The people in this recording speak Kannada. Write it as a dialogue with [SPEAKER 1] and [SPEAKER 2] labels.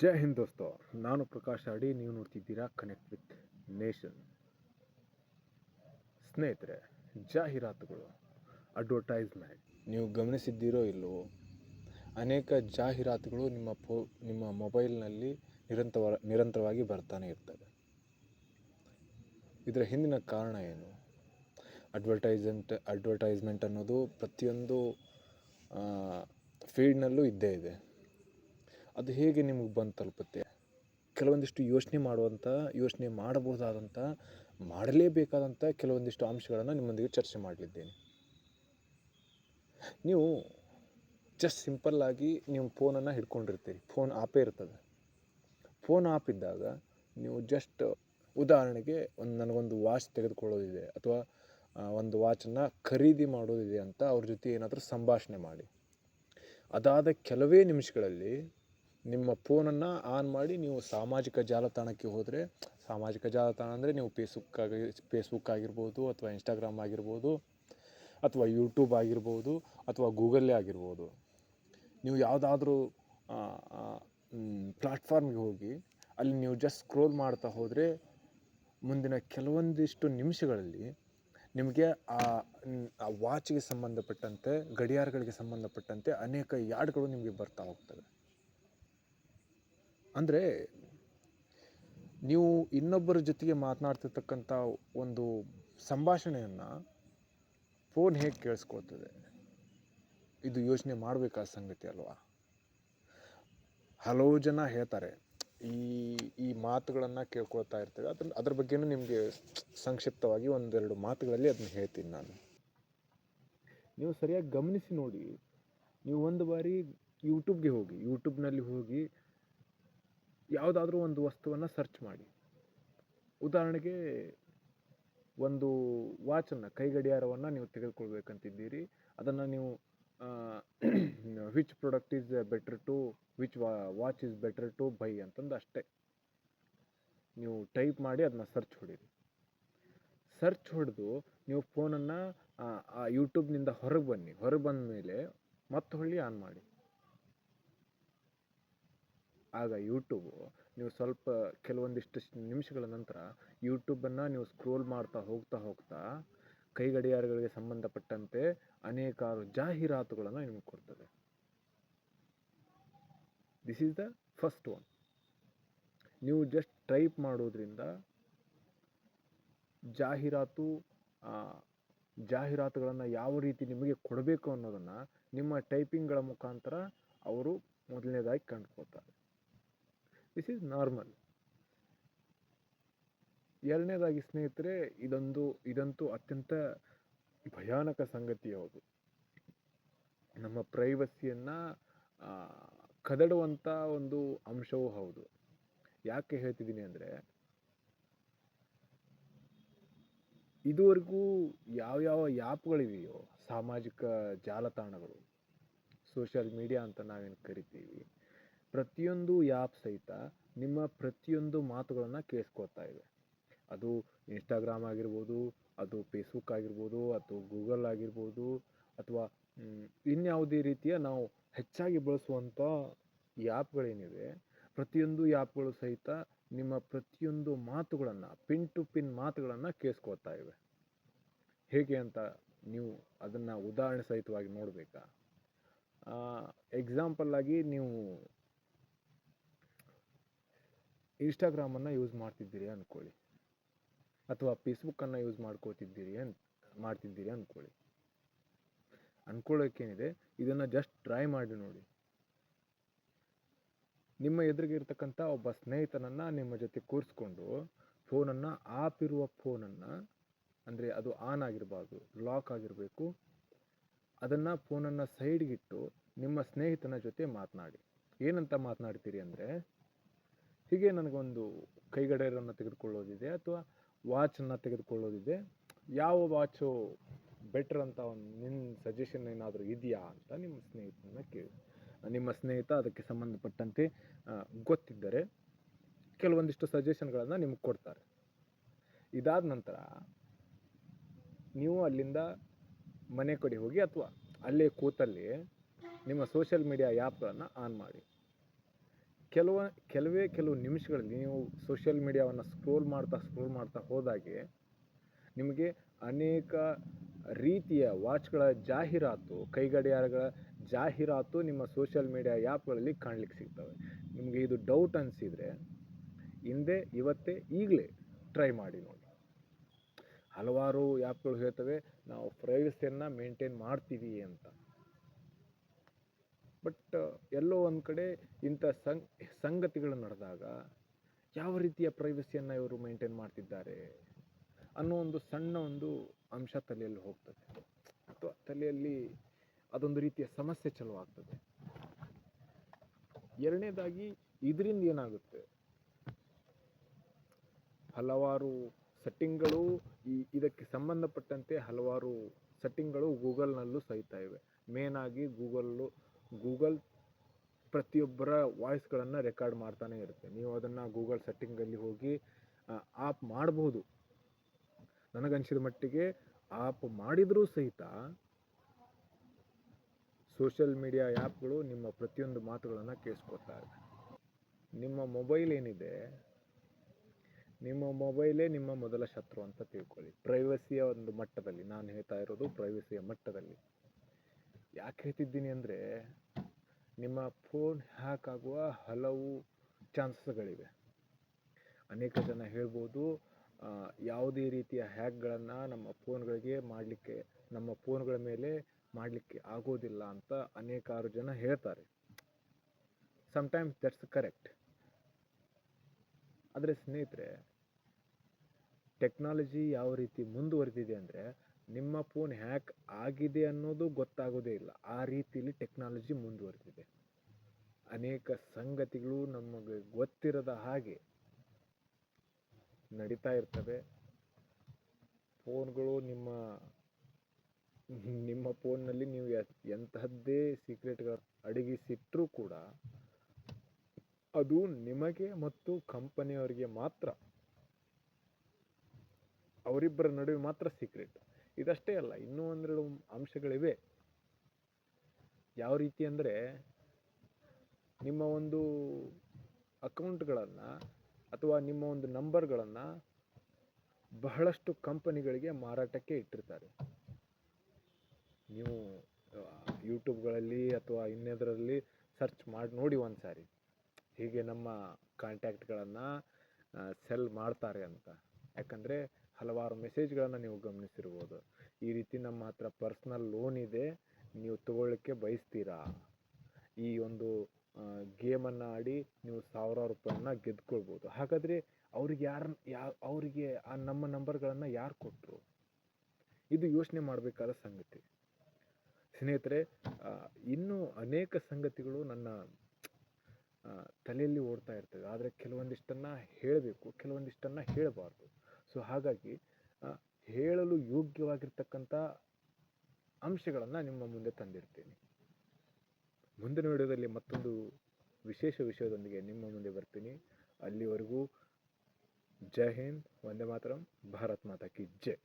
[SPEAKER 1] ಜೈ ಹಿಂದ್ ದೋಸ್ತೋ, ನಾನು ಪ್ರಕಾಶ್ ಅಡಿ ನೀವು ನೋಡ್ತಿದ್ದೀರಾ ಕನೆಕ್ಟ್ ವಿತ್ ನೇಷನ್ ಸ್ನೇಹಿತರೆ, ಜಾಹೀರಾತುಗಳು ಅಡ್ವರ್ಟೈಸ್ಮೆಂಟ್ ನೀವು ಗಮನಿಸಿದ್ದೀರೋ ಇಲ್ಲವೋ, ಅನೇಕ ಜಾಹೀರಾತುಗಳು ನಿಮ್ಮ ಫೋ, ನಿಮ್ಮ ಮೊಬೈಲ್ನಲ್ಲಿ ನಿರಂತರ ನಿರಂತರವಾಗಿ ಬರ್ತಾನೆ ಇರ್ತವೆ. ಇದರ ಹಿಂದಿನ ಕಾರಣ ಏನು? ಅಡ್ವರ್ಟೈಸ್ಮೆಂಟ್ ಅಡ್ವರ್ಟೈಸ್ಮೆಂಟ್ ಅನ್ನೋದು ಪ್ರತಿಯೊಂದು ಫೀಲ್ಡ್ನಲ್ಲೂ ಇದ್ದೇ ಇದೆ. ಅದು ಹೇಗೆ ನಿಮಗೆ ಬಂದು ತಲುಪುತ್ತೆ? ಕೆಲವೊಂದಿಷ್ಟು ಯೋಚನೆ ಮಾಡುವಂಥ, ಯೋಚನೆ ಮಾಡಬಹುದಾದಂಥ, ಮಾಡಲೇಬೇಕಾದಂಥ ಕೆಲವೊಂದಿಷ್ಟು ಅಂಶಗಳನ್ನು ನಿಮ್ಮೊಂದಿಗೆ ಚರ್ಚೆ ಮಾಡಲಿದ್ದೇನೆ. ನೀವು ಜಸ್ಟ್ ಸಿಂಪಲ್ಲಾಗಿ ನೀವು ಫೋನನ್ನು ಹಿಡ್ಕೊಂಡಿರ್ತೀರಿ. ಫೋನ್ ಆಪೇ ಇರ್ತದೆ. ಫೋನ್ ಆಪ್ ಇದ್ದಾಗ ನೀವು ಜಸ್ಟ್ ಉದಾಹರಣೆಗೆ ಒಂದು ನನಗೊಂದು ವಾಚ್ ತೆಗೆದುಕೊಳ್ಳೋದಿದೆ ಅಥವಾ ಒಂದು ವಾಚನ್ನು ಖರೀದಿ ಮಾಡೋದಿದೆ ಅಂತ ಅವ್ರ ಜೊತೆ ಏನಾದರೂ ಸಂಭಾಷಣೆ ಮಾಡಿ. ಅದಾದ ಕೆಲವೇ ನಿಮಿಷಗಳಲ್ಲಿ ನಿಮ್ಮ ಫೋನನ್ನು ಆನ್ ಮಾಡಿ ನೀವು ಸಾಮಾಜಿಕ ಜಾಲತಾಣಕ್ಕೆ ಹೋದರೆ, ಸಾಮಾಜಿಕ ಜಾಲತಾಣ ಅಂದರೆ ನೀವು ಫೇಸ್ಬುಕ್ ಆಗಿ ಫೇಸ್ಬುಕ್ ಆಗಿರ್ಬೋದು ಅಥವಾ ಇನ್ಸ್ಟಾಗ್ರಾಮ್ ಆಗಿರ್ಬೋದು ಅಥವಾ ಯೂಟ್ಯೂಬ್ ಆಗಿರ್ಬೋದು ಅಥವಾ ಗೂಗಲ್ಲೇ ಆಗಿರ್ಬೋದು. ನೀವು ಯಾವುದಾದ್ರೂ ಪ್ಲ್ಯಾಟ್ಫಾರ್ಮ್ಗೆ ಹೋಗಿ ಅಲ್ಲಿ ನೀವು ಜಸ್ಟ್ ಸ್ಕ್ರೋಲ್ ಮಾಡ್ತಾ ಹೋದರೆ ಮುಂದಿನ ಕೆಲವೊಂದಿಷ್ಟು ನಿಮಿಷಗಳಲ್ಲಿ ನಿಮಗೆ ಆ ವಾಚಿಗೆ ಸಂಬಂಧಪಟ್ಟಂತೆ, ಗಡಿಯಾರಗಳಿಗೆ ಸಂಬಂಧಪಟ್ಟಂತೆ ಅನೇಕ ಯಾಡ್ಗಳು ನಿಮಗೆ ಬರ್ತಾ ಹೋಗ್ತವೆ. ಅಂದರೆ ನೀವು ಇನ್ನೊಬ್ಬರ ಜೊತೆಗೆ ಮಾತನಾಡ್ತಿರ್ತಕ್ಕಂಥ ಒಂದು ಸಂಭಾಷಣೆಯನ್ನು ಫೋನ್ ಹೇಗೆ ಕೇಳಿಸ್ಕೊಳ್ತದೆ? ಇದು ಯೋಚನೆ ಮಾಡಬೇಕಾದ ಸಂಗತಿ ಅಲ್ವಾ? ಹಲವು ಜನ ಹೇಳ್ತಾರೆ, ಈ ಈ ಮಾತುಗಳನ್ನು ಕೇಳ್ಕೊಳ್ತಾ ಇರ್ತೇವೆ. ಅದ್ರ ಅದ್ರ ಬಗ್ಗೆನೂ ನಿಮಗೆ ಸಂಕ್ಷಿಪ್ತವಾಗಿ ಒಂದೆರಡು ಮಾತುಗಳಲ್ಲಿ ಅದನ್ನ ಹೇಳ್ತೀನಿ ನಾನು. ನೀವು ಸರಿಯಾಗಿ ಗಮನಿಸಿ ನೋಡಿ. ನೀವು ಒಂದು ಬಾರಿ ಯೂಟ್ಯೂಬ್ಗೆ ಹೋಗಿ ಯೂಟ್ಯೂಬ್ನಲ್ಲಿ ಹೋಗಿ ಯಾವುದಾದ್ರೂ ಒಂದು ವಸ್ತುವನ್ನು ಸರ್ಚ್ ಮಾಡಿ. ಉದಾಹರಣೆಗೆ ಒಂದು ವಾಚನ್ನು ಕೈ ಗಡಿಯಾರವನ್ನು ನೀವು ತೆಗೆದುಕೊಳ್ಬೇಕಂತಿದ್ದೀರಿ. ಅದನ್ನು ನೀವು which product is better to which watch is better to buy ಅಂತಂದು ಅಷ್ಟೇ. ನೀವು ಟೈಪ್ ಮಾಡಿ ಅದನ್ನ ಸರ್ಚ್ ಹೊಡೀರಿ. ಸರ್ಚ್ ಹೊಡೆದು ನೀವು ಫೋನನ್ನು ಯೂಟ್ಯೂಬ್ನಿಂದ ಹೊರಗೆ ಬನ್ನಿ. ಹೊರಗೆ ಬಂದ ಮೇಲೆ ಮತ್ತೆ ಹೊಳ್ಳಿ ಆನ್ ಮಾಡಿ. ಆಗ ಯೂಟ್ಯೂಬು ನೀವು ಸ್ವಲ್ಪ ಕೆಲವೊಂದಿಷ್ಟು ನಿಮಿಷಗಳ ನಂತರ ಯೂಟ್ಯೂಬನ್ನು ನೀವು ಸ್ಕ್ರೋಲ್ ಮಾಡ್ತಾ ಹೋಗ್ತಾ ಹೋಗ್ತಾ ಕೈ ಗಡಿಯಾರಗಳಿಗೆ ಸಂಬಂಧಪಟ್ಟಂತೆ ಅನೇಕಾರು ಜಾಹೀರಾತುಗಳನ್ನು ನಿಮಗೆ ಕೊಡ್ತದೆ. This is the first one ನೀವು ಜಸ್ಟ್ ಟೈಪ್ ಮಾಡೋದ್ರಿಂದ ಜಾಹೀರಾತು ಜಾಹೀರಾತುಗಳನ್ನು ಯಾವ ರೀತಿ ನಿಮಗೆ ಕೊಡಬೇಕು ಅನ್ನೋದನ್ನು ನಿಮ್ಮ ಟೈಪಿಂಗ್ಗಳ ಮುಖಾಂತರ ಅವರು ಮೊದಲನೇದಾಗಿ ಕಂಡುಕೊಳ್ತಾರೆ. ದಿಸ್ ಈಸ್ ನಾರ್ಮಲ್ ಎರಡನೇದಾಗಿ ಸ್ನೇಹಿತರೆ, ಇದೊಂದು, ಇದಂತೂ ಅತ್ಯಂತ ಭಯಾನಕ ಸಂಗತಿ ಹೌದು. ನಮ್ಮ ಪ್ರೈವಸಿಯನ್ನು ಕದಡುವಂಥ ಒಂದು ಅಂಶವೂ ಹೌದು. ಯಾಕೆ ಹೇಳ್ತಿದ್ದೀನಿ ಅಂದರೆ, ಇದುವರೆಗೂ ಯಾವ್ಯಾವ ಆ್ಯಪ್ಗಳಿವೆಯೋ ಸಾಮಾಜಿಕ ಜಾಲತಾಣಗಳು ಸೋಷಿಯಲ್ ಮೀಡಿಯಾ ಅಂತ ನಾವೇನು ಕರಿತೀವಿ ಪ್ರತಿಯೊಂದು ಆ್ಯಪ್ ಸಹಿತ ನಿಮ್ಮ ಪ್ರತಿಯೊಂದು ಮಾತುಗಳನ್ನು ಕೇಳಿಸ್ಕೊಳ್ತಾ ಇದೆ. ಅದು ಇನ್ಸ್ಟಾಗ್ರಾಮ್ ಆಗಿರ್ಬೋದು, ಅದು ಫೇಸ್ಬುಕ್ ಆಗಿರ್ಬೋದು ಅಥವಾ ಗೂಗಲ್ ಆಗಿರ್ಬೋದು, ಅಥವಾ ಇನ್ಯಾವುದೇ ರೀತಿಯ ನಾವು ಹೆಚ್ಚಾಗಿ ಬಳಸುವಂಥ ಆ್ಯಪ್ಗಳೇನಿವೆ, ಪ್ರತಿಯೊಂದು ಆ್ಯಪ್ಗಳು ಸಹಿತ ನಿಮ್ಮ ಪ್ರತಿಯೊಂದು ಮಾತುಗಳನ್ನು ಪಿನ್ ಟು ಪಿನ್ ಮಾತುಗಳನ್ನು ಕೇಳಿಸ್ಕೊಳ್ತಾ ಇವೆ. ಹೇಗೆ ಅಂತ ನೀವು ಅದನ್ನು ಉದಾಹರಣೆ ಸಹಿತವಾಗಿ ನೋಡಬೇಕಾ? ಎಕ್ಸಾಂಪಲ್ಲಾಗಿ ನೀವು ಇನ್ಸ್ಟಾಗ್ರಾಮನ್ನು ಯೂಸ್ ಮಾಡ್ತಿದ್ದೀರಿ ಅಂದ್ಕೊಳ್ಳಿ ಅಥವಾ ಫೇಸ್ಬುಕ್ಕನ್ನು ಯೂಸ್ ಮಾಡ್ಕೋತಿದ್ದೀರಿ ಅಂತ ಮಾಡ್ತಿದ್ದೀರಿ ಅಂದ್ಕೊಳ್ಳಿ ಅಂದ್ಕೊಳ್ಳೋಕ್ಕೇನಿದೆ ಇದನ್ನು ಜಸ್ಟ್ ಟ್ರೈ ಮಾಡಿ ನೋಡಿ. ನಿಮ್ಮ ಎದುರಿಗೆ ಇರ್ತಕ್ಕಂಥ ಒಬ್ಬ ಸ್ನೇಹಿತನನ್ನು ನಿಮ್ಮ ಜೊತೆ ಕೂರಿಸ್ಕೊಂಡು ಫೋನನ್ನು ಆಪ್ ಇರುವ ಫೋನನ್ನು, ಅಂದರೆ ಅದು ಆನ್ ಆಗಿರಬಾರ್ದು ಲಾಕ್ ಆಗಿರಬೇಕು. ಅದನ್ನು ಫೋನನ್ನು ಸೈಡ್ಗಿಟ್ಟು ನಿಮ್ಮ ಸ್ನೇಹಿತನ ಜೊತೆ ಮಾತನಾಡಿ. ಏನಂತ ಮಾತನಾಡ್ತೀರಿ ಅಂದರೆ ಹೀಗೆ ನನಗೊಂದು ಕೈಗಡೆಯರನ್ನು ತೆಗೆದುಕೊಳ್ಳೋದಿದೆ ಅಥವಾ ವಾಚನ್ನು ತೆಗೆದುಕೊಳ್ಳೋದಿದೆ. ಯಾವ ವಾಚು ಬೆಟ್ರ್ ಅಂತ ಒಂದು ನಿನ್ನ ಸಜೆಷನ್ ಏನಾದರೂ ಇದೆಯಾ ಅಂತ ನಿಮ್ಮ ಸ್ನೇಹಿತನ ಕೇಳಿ. ನಿಮ್ಮ ಸ್ನೇಹಿತ ಅದಕ್ಕೆ ಸಂಬಂಧಪಟ್ಟಂತೆ ಗೊತ್ತಿದ್ದರೆ ಕೆಲವೊಂದಿಷ್ಟು ಸಜೆಷನ್ಗಳನ್ನು ನಿಮಗೆ ಕೊಡ್ತಾರೆ. ಇದಾದ ನಂತರ ನೀವು ಅಲ್ಲಿಂದ ಮನೆ ಕಡೆ ಹೋಗಿ ಅಥವಾ ಅಲ್ಲೇ ಕೂತಲ್ಲಿ ನಿಮ್ಮ ಸೋಷಿಯಲ್ ಮೀಡಿಯಾ ಆ್ಯಪ್ಗಳನ್ನು ಆನ್ ಮಾಡಿ. ಕೆಲವ, ಕೆಲವೇ ಕೆಲವು ನಿಮಿಷಗಳಲ್ಲಿ ನೀವು ಸೋಷಿಯಲ್ ಮೀಡಿಯಾವನ್ನು ಸ್ಕ್ರೋಲ್ ಮಾಡ್ತಾ ಸ್ಕ್ರೋಲ್ ಮಾಡ್ತಾ ಹೋದಾಗೆ ನಿಮಗೆ ಅನೇಕ ರೀತಿಯ ವಾಚ್ಗಳ ಜಾಹೀರಾತು, ಕೈಗಡಿಯಾರಗಳ ಜಾಹೀರಾತು ನಿಮ್ಮ ಸೋಷಿಯಲ್ ಮೀಡಿಯಾ ಆ್ಯಪ್ಗಳಲ್ಲಿ ಕಾಣಲಿಕ್ಕೆ ಸಿಗ್ತವೆ. ನಿಮಗೆ ಇದು ಡೌಟ್ ಅನಿಸಿದರೆ ಹಿಂದೆ, ಇವತ್ತೇ ಈಗಲೇ ಟ್ರೈ ಮಾಡಿ ನೋಡಿ. ಹಲವಾರು ಆ್ಯಪ್ಗಳು ಹೇಳ್ತವೆ, ನಾವು ಪ್ರೈವಸಿಯನ್ನು ಮೇಂಟೈನ್ ಮಾಡ್ತೀವಿ ಅಂತ. ಬಟ್ ಎಲ್ಲೋ ಒಂದು ಕಡೆ ಇಂಥ ಸಂಗ್, ಸಂಗತಿಗಳು ನಡೆದಾಗ ಯಾವ ರೀತಿಯ ಪ್ರೈವಸಿಯನ್ನು ಇವರು ಮೇಂಟೈನ್ ಮಾಡ್ತಿದ್ದಾರೆ ಅನ್ನೋ ಒಂದು ಸಣ್ಣ ಒಂದು ಅಂಶ ತಲೆಯಲ್ಲಿ ಹೋಗ್ತದೆ. ಅಥವಾ ತಲೆಯಲ್ಲಿ ಅದೊಂದು ರೀತಿಯ ಸಮಸ್ಯೆ ಚಲೋ ಆಗ್ತದೆ. ಎರಡನೇದಾಗಿ ಇದರಿಂದ ಏನಾಗುತ್ತೆ? ಹಲವಾರು ಸೆಟ್ಟಿಂಗ್ಗಳು ಈ, ಇದಕ್ಕೆ ಸಂಬಂಧಪಟ್ಟಂತೆ ಹಲವಾರು ಸೆಟ್ಟಿಂಗ್ಗಳು ಗೂಗಲ್ನಲ್ಲೂ ಸಹಿತ ಇವೆ. ಮೇನ್ ಆಗಿ ಗೂಗಲ್ಲು ಗೂಗಲ್ ಪ್ರತಿಯೊಬ್ಬರ ವಾಯ್ಸ್ಗಳನ್ನು ರೆಕಾರ್ಡ್ ಮಾಡ್ತಾನೆ ಇರುತ್ತೆ. ನೀವು ಅದನ್ನು ಗೂಗಲ್ ಸೆಟ್ಟಿಂಗಲ್ಲಿ ಹೋಗಿ ಆಪ್ ಮಾಡಬಹುದು ನನಗನ್ಸಿದ ಮಟ್ಟಿಗೆ ಆಪ್ ಮಾಡಿದರೂ ಸಹಿತ ಸೋಷಿಯಲ್ ಮೀಡಿಯಾ ಆ್ಯಪ್ಗಳು ನಿಮ್ಮ ಪ್ರತಿಯೊಂದು ಮಾತುಗಳನ್ನು ಕೇಳಿಸ್ಕೊತಾರೆ ನಿಮ್ಮ ಮೊಬೈಲ್ ಏನಿದೆ? ನಿಮ್ಮ ಮೊಬೈಲೇ ನಿಮ್ಮ ಮೊದಲ ಶತ್ರು ಅಂತ ತಿಳ್ಕೊಳ್ಳಿ. ಪ್ರೈವಸಿಯ ಒಂದು ಮಟ್ಟದಲ್ಲಿ, ನಾನು ಹೇಳ್ತಾ ಇರೋದು ಪ್ರೈವಸಿಯ ಮಟ್ಟದಲ್ಲಿ. ಯಾಕೆ ಹೇಳ್ತಿದ್ದೀನಿ ಅಂದರೆ ನಿಮ್ಮ ಫೋನ್ ಹ್ಯಾಕ್ ಆಗುವ ಹಲವು ಚಾನ್ಸಸ್ಗಳಿವೆ. ಅನೇಕ ಜನ ಹೇಳ್ಬೋದು ಯಾವುದೇ ರೀತಿಯ ಹ್ಯಾಕ್ಗಳನ್ನು ನಮ್ಮ ಫೋನ್ಗಳಿಗೆ ಮಾಡಲಿಕ್ಕೆ, ನಮ್ಮ ಫೋನ್ಗಳ ಮೇಲೆ ಮಾಡಲಿಕ್ಕೆ ಆಗೋದಿಲ್ಲ ಅಂತ ಅನೇಕಾರು ಜನ ಹೇಳ್ತಾರೆ. ಸಮ್ಟೈಮ್ಸ್ ದಟ್ಸ್ ಕರೆಕ್ಟ್ ಆದರೆ ಸ್ನೇಹಿತರೆ ಟೆಕ್ನಾಲಜಿ ಯಾವ ರೀತಿ ಮುಂದುವರೆದಿದೆ ಅಂದರೆ ನಿಮ್ಮ ಫೋನ್ ಹ್ಯಾಕ್ ಆಗಿದೆ ಅನ್ನೋದು ಗೊತ್ತಾಗೋದೇ ಇಲ್ಲ. ಆ ರೀತಿಯಲ್ಲಿ ಟೆಕ್ನಾಲಜಿ ಮುಂದುವರೆದಿದೆ. ಅನೇಕ ಸಂಗತಿಗಳು ನಮಗೆ ಗೊತ್ತಿರದ ಹಾಗೆ ನಡೀತಾ ಇರ್ತವೆ. ಫೋನ್ಗಳು ನಿಮ್ಮ ನಿಮ್ಮ ಫೋನ್ನಲ್ಲಿ ನೀವು ಎಂತಹದ್ದೇ ಸೀಕ್ರೆಟ್ಗಳು ಅಡಗಿಸಿಟ್ಟರೂ ಕೂಡ ಅದು ನಿಮಗೆ ಮತ್ತು ಕಂಪನಿಯವರಿಗೆ ಮಾತ್ರ, ಅವರಿಬ್ಬರ ನಡುವೆ ಮಾತ್ರ ಸೀಕ್ರೆಟ್ ಇದಷ್ಟೇ ಅಲ್ಲ, ಇನ್ನೂ ಒಂದೆರಡು ಅಂಶಗಳಿವೆ. ಯಾವ ರೀತಿ ಅಂದರೆ, ನಿಮ್ಮ ಒಂದು ಅಕೌಂಟ್ಗಳನ್ನು ಅಥವಾ ನಿಮ್ಮ ಒಂದು ನಂಬರ್ಗಳನ್ನು ಬಹಳಷ್ಟು ಕಂಪನಿಗಳಿಗೆ ಮಾರಾಟಕ್ಕೆ ಇಟ್ಟಿರ್ತಾರೆ. ನೀವು ಯೂಟ್ಯೂಬ್ಗಳಲ್ಲಿ ಅಥವಾ ಇನ್ನೆದರಲ್ಲಿ ಸರ್ಚ್ ಮಾಡಿ ನೋಡಿ ಒಂದು ಸಾರಿ ಹೀಗೆ ನಮ್ಮ ಕಾಂಟ್ಯಾಕ್ಟ್ಗಳನ್ನು ಸೆಲ್ ಮಾಡ್ತಾರೆ ಅಂತ. ಯಾಕಂದರೆ ಹಲವಾರು ಮೆಸೇಜ್ಗಳನ್ನು ನೀವು ಗಮನಿಸಿರ್ಬೋದು. ಈ ರೀತಿ ನಮ್ಮ ಹತ್ರ ಪರ್ಸ್ನಲ್ ಲೋನ್ ಇದೆ, ನೀವು ತಗೊಳ್ಳಿಕ್ಕೆ ಬಯಸ್ತೀರಾ? ಈ ಒಂದು ಗೇಮನ್ನು ಆಡಿ ನೀವು ಸಾವಿರಾರು ರೂಪಾಯನ್ನ ಗೆದ್ಕೊಳ್ಬೋದು. ಹಾಗಾದರೆ ಅವ್ರಿಗೆ ಯಾರು, ಯಾ, ಅವರಿಗೆ ಆ ನಮ್ಮ ನಂಬರ್ಗಳನ್ನು ಯಾರು ಕೊಟ್ಟರು ಇದು ಯೋಚನೆ ಮಾಡಬೇಕಾದ ಸಂಗತಿ. ಸ್ನೇಹಿತರೆ ಇನ್ನೂ ಅನೇಕ ಸಂಗತಿಗಳು ನನ್ನ ತಲೆಯಲ್ಲಿ ಓಡ್ತಾ ಇರ್ತವೆ. ಆದರೆ ಕೆಲವೊಂದಿಷ್ಟನ್ನು ಹೇಳಬೇಕು, ಕೆಲವೊಂದಿಷ್ಟನ್ನು ಹೇಳಬಾರ್ದು. ಸೊ ಹಾಗಾಗಿ ಹೇಳಲು ಯೋಗ್ಯವಾಗಿರ್ತಕ್ಕಂಥ ಅಂಶಗಳನ್ನು ನಿಮ್ಮ ಮುಂದೆ ತಂದಿರ್ತೀನಿ. ಮುಂದಿನ ವಿಡಿಯೋದಲ್ಲಿ ಮತ್ತೊಂದು ವಿಶೇಷ ವಿಷಯದೊಂದಿಗೆ ನಿಮ್ಮ ಮುಂದೆ ಬರ್ತೀನಿ. ಅಲ್ಲಿವರೆಗೂ ಜೈ ಹಿಂದ್, ವಂದೇ ಮಾತರಂ, ಭಾರತ್ ಮಾತಾ ಕಿ ಜೈ.